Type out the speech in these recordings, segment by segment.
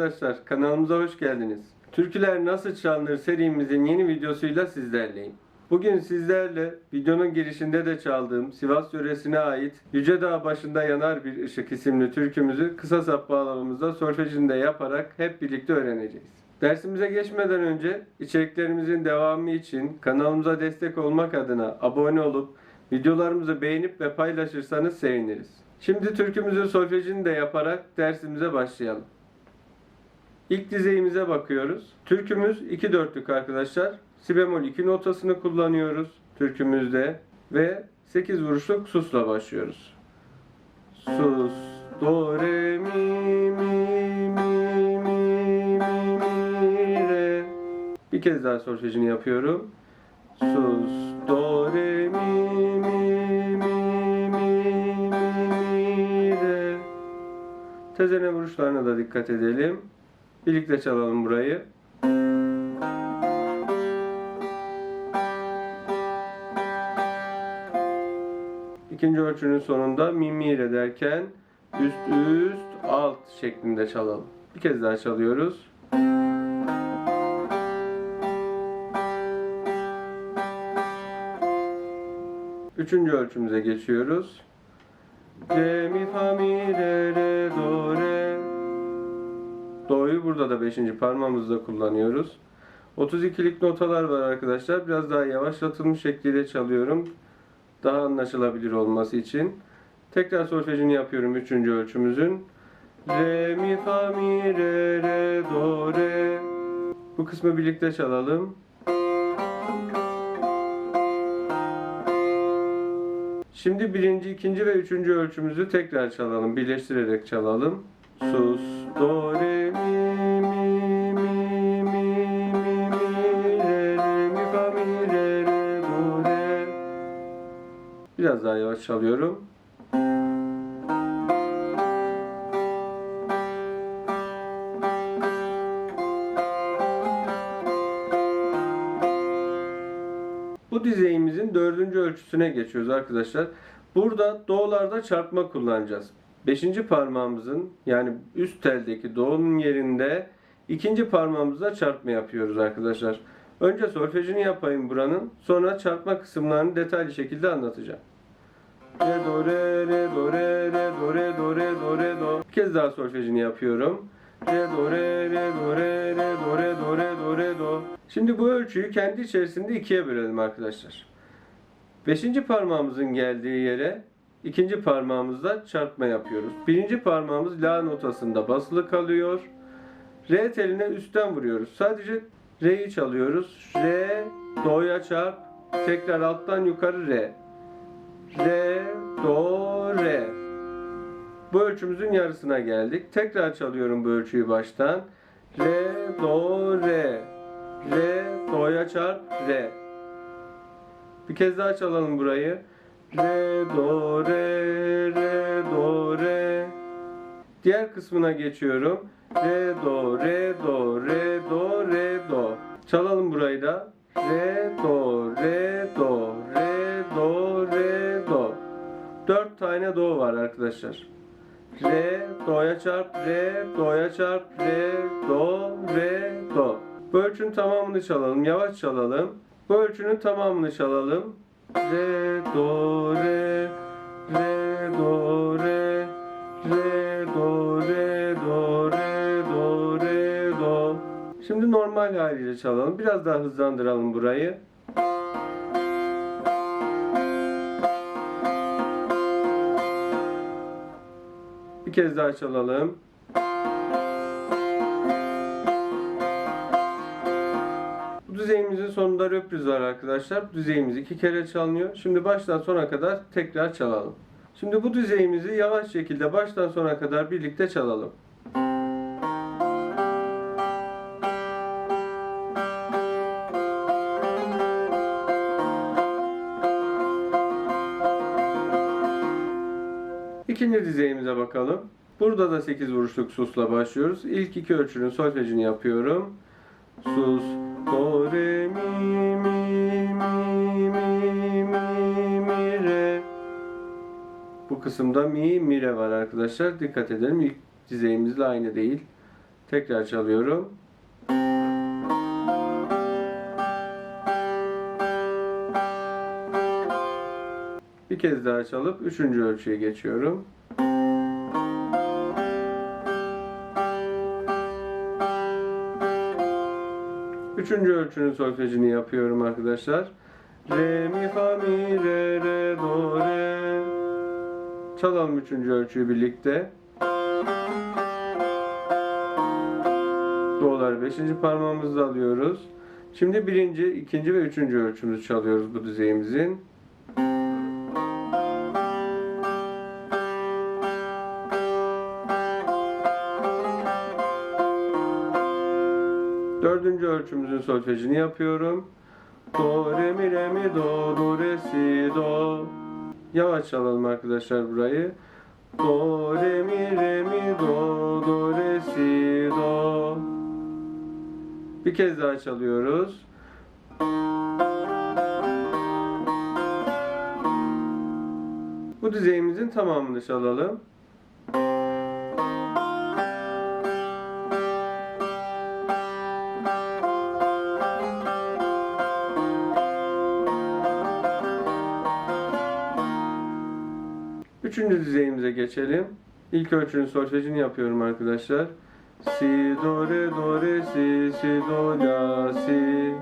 Arkadaşlar, kanalımıza hoş geldiniz. Türküler Nasıl Çalınır serimizin yeni videosuyla sizlerleyim. Bugün sizlerle videonun girişinde de çaldığım Sivas yöresine ait Yüce Dağ başında yanar bir ışık isimli türkümüzü kısa sap bağlamamızda solfejinde yaparak hep birlikte öğreneceğiz. Dersimize geçmeden önce içeriklerimizin devamı için kanalımıza destek olmak adına abone olup videolarımızı beğenip ve paylaşırsanız seviniriz. Şimdi türkümüzün solfejini de yaparak dersimize başlayalım. İlk dizeyimize bakıyoruz. Türkümüz 2 dörtlük arkadaşlar. Si bemol 2 notasını kullanıyoruz türkümüzde ve 8 vuruşluk susla başlıyoruz. Sus, do, re, mi, mi, mi, mi, mi, mi, re. Bir kez daha solfejini yapıyorum. Sus, do, re, mi, mi, mi, mi, mi, re. Tezene vuruşlarına da dikkat edelim. Birlikte çalalım burayı. İkinci ölçünün sonunda mi mi re derken üst üst alt şeklinde çalalım. Bir kez daha çalıyoruz. Üçüncü ölçümüze geçiyoruz. Re mi fa mi re re Burada da 5. parmağımızda kullanıyoruz. 32'lik notalar var arkadaşlar. Biraz daha yavaşlatılmış şekliyle çalıyorum. Daha anlaşılabilir olması için. Tekrar solfejini yapıyorum 3. ölçümüzün. Re, mi, fa, mi, re, re, do, re. Bu kısmı birlikte çalalım. Şimdi birinci, ikinci ve üçüncü ölçümüzü tekrar çalalım. Birleştirerek çalalım. Sus, Biraz daha yavaş çalıyorum. Bu dizeyimizin dördüncü ölçüsüne geçiyoruz arkadaşlar. Burada do'larda çarpma kullanacağız. Beşinci parmağımızın yani üst teldeki do'nun yerinde ikinci parmağımızla çarpma yapıyoruz arkadaşlar. Önce solfejini yapayım buranın. Sonra çarpma kısımlarını detaylı şekilde anlatacağım. Re do re re do re re do re do re do re do. Bir kez daha solfejini yapıyorum. Re do re re do re re do re do re do re do. Şimdi bu ölçüyü kendi içerisinde ikiye bölelim arkadaşlar. Beşinci parmağımızın geldiği yere ikinci parmağımızla çarpma yapıyoruz. Birinci parmağımız la notasında basılı kalıyor. Re teline üstten vuruyoruz. Sadece re'yi çalıyoruz. Re, do'ya çarp, tekrar alttan yukarı re. Re, do, re. Bu ölçümüzün yarısına geldik. Tekrar çalıyorum bu ölçüyü baştan. Re, do, re. Re, do'ya çarp, re. Bir kez daha çalalım burayı. Re, do, re, re, do, re. Diğer kısmına geçiyorum. Re, do, re, do, re, do, re, do. Çalalım burayı da. Re, do, re, do, tane do var arkadaşlar. Re, do'ya çarp, re, do'ya çarp, re, do, re, do. Bu ölçünün tamamını çalalım. Yavaş çalalım. Bu ölçünün tamamını çalalım. Re, do, re, re, do, re, re, do, re, do, re, do, re, do. Şimdi normal haliyle çalalım. Biraz daha hızlandıralım burayı. Bir kez daha çalalım. Bu düzeyimizin sonunda röpriz var arkadaşlar. Bu düzeyimiz iki kere çalınıyor. Şimdi baştan sona kadar tekrar çalalım. Şimdi bu düzeyimizi yavaş şekilde baştan sona kadar birlikte çalalım. İkinci dizeyimize bakalım. Burada da 8 vuruşluk susla başlıyoruz. İlk iki ölçünün solfejini yapıyorum. Sus, do, re, mi, mi, mi, mi, mi, mi, re. Bu kısımda mi, mi, re var arkadaşlar. Dikkat edelim. İlk dizeyimizle aynı değil. Tekrar çalıyorum. Bir kez daha çalıp üçüncü ölçüye geçiyorum. Üçüncü ölçünün solfejini yapıyorum arkadaşlar. Re, mi, fa, mi, re, re, do, re. Çalalım üçüncü ölçüyü birlikte. Do'ları beşinci parmağımızla alıyoruz. Şimdi birinci, ikinci ve üçüncü ölçümüzü çalıyoruz bu düzeyimizin. Dördüncü ölçümüzün solfejini yapıyorum. Do, re, mi, re, mi, do, do, re, si, do. Yavaş çalalım arkadaşlar burayı. Do, re, mi, re, mi, do, do, re, si, do. Bir kez daha çalıyoruz. Bu düzeyimizin tamamını çalalım. Geçelim. İlk ölçünün solfejini yapıyorum arkadaşlar. Si, do, re, do, re, si, si, do, la, si.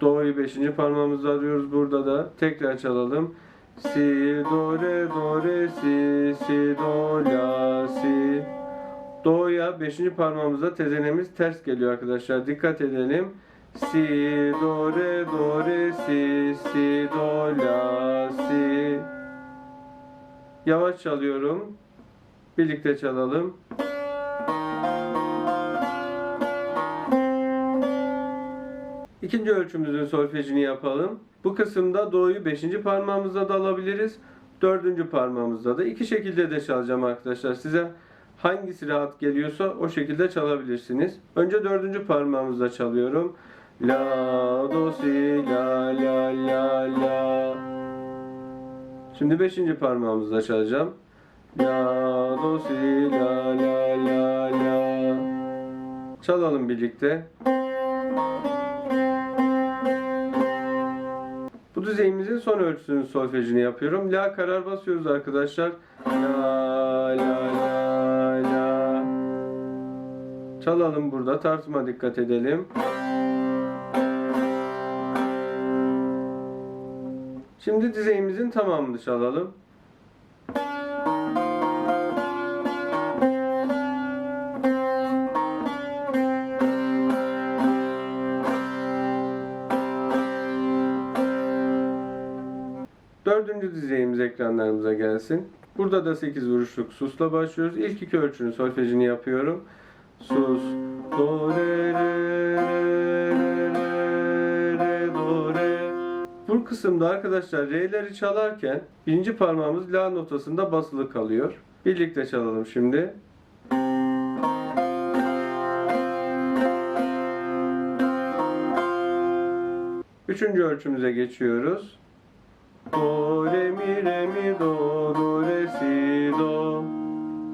Do'yu beşinci parmağımızla alıyoruz burada da. Tekrar çalalım. Si, do, re, do, re, si, si, do, la, si. Do'ya beşinci parmağımızla tezenemiz ters geliyor arkadaşlar. Dikkat edelim. Si, do, re, do, re, si, si, do, la, si. Yavaş çalıyorum. Birlikte çalalım. İkinci ölçümüzün solfejini yapalım. Bu kısımda do'yu 5. parmağımızla da alabiliriz. 4. parmağımızla da. iki şekilde de çalacağım arkadaşlar. Size hangisi rahat geliyorsa o şekilde çalabilirsiniz. Önce 4. parmağımızla çalıyorum. La, do, si, la, la, la, la. Şimdi 5. parmağımızla çalacağım. La, do, si, la, la, la, la. Çalalım birlikte. Bu düzeyimizin son ölçüsünün solfejini yapıyorum. La karar basıyoruz arkadaşlar. La, la, la, la. Çalalım burada. Tartıma dikkat edelim. Şimdi düzeyimizin tamamını çalalım. Dördüncü düzeyimiz ekranlarımıza gelsin. Burada da 8 vuruşluk susla başlıyoruz. İlk iki ölçünün solfejini yapıyorum. Sus, do, re, re, Bu kısımda arkadaşlar re'leri çalarken birinci parmağımız la notasında basılı kalıyor. Birlikte çalalım şimdi. Üçüncü ölçümüze geçiyoruz. Do, re, mi, re, mi, do, do, re, si, do.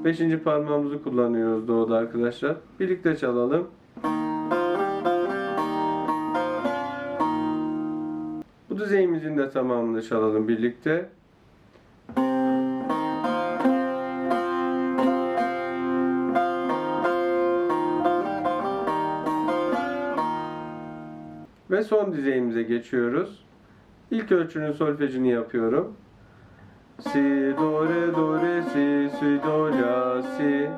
Beşinci parmağımızı kullanıyoruz do'da arkadaşlar. Birlikte çalalım. Düzeyimizin de tamamını çalalım birlikte. Ve son düzeyimize geçiyoruz. İlk ölçünün solfejini yapıyorum. Si, do, re, do, re, si, si, do, la, si.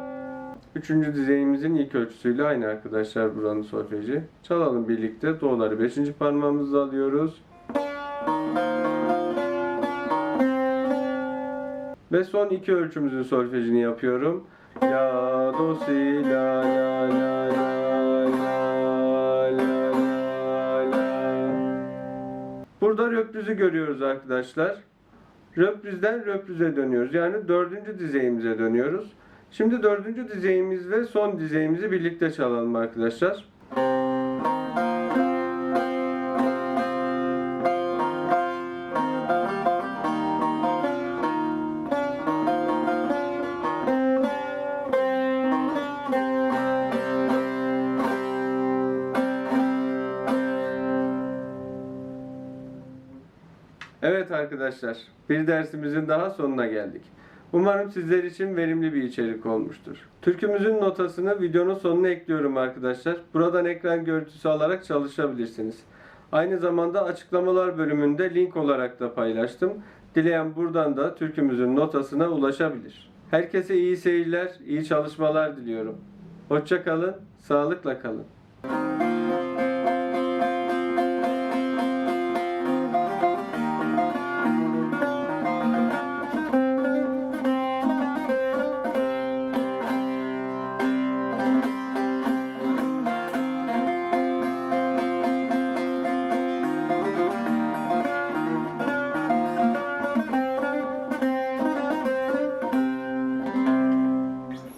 Üçüncü düzeyimizin ilk ölçüsüyle aynı arkadaşlar buranın solfeji. Çalalım birlikte. Do'ları beşinci parmağımızla alıyoruz. Ve son iki ölçümüzün solfejini yapıyorum. La do si la la la la la la la Burada röplüzü görüyoruz arkadaşlar. Röplüzden röplüze dönüyoruz. Yani dördüncü dizeyimize dönüyoruz. Şimdi dördüncü dizeyimiz ve son dizeyimizi birlikte çalalım arkadaşlar. Evet arkadaşlar, bir dersimizin daha sonuna geldik. Umarım sizler için verimli bir içerik olmuştur. Türkümüzün notasını videonun sonuna ekliyorum arkadaşlar. Buradan ekran görüntüsü alarak çalışabilirsiniz. Aynı zamanda açıklamalar bölümünde link olarak da paylaştım. Dileyen buradan da türkümüzün notasına ulaşabilir. Herkese iyi seyirler, iyi çalışmalar diliyorum. Hoşça kalın, sağlıkla kalın.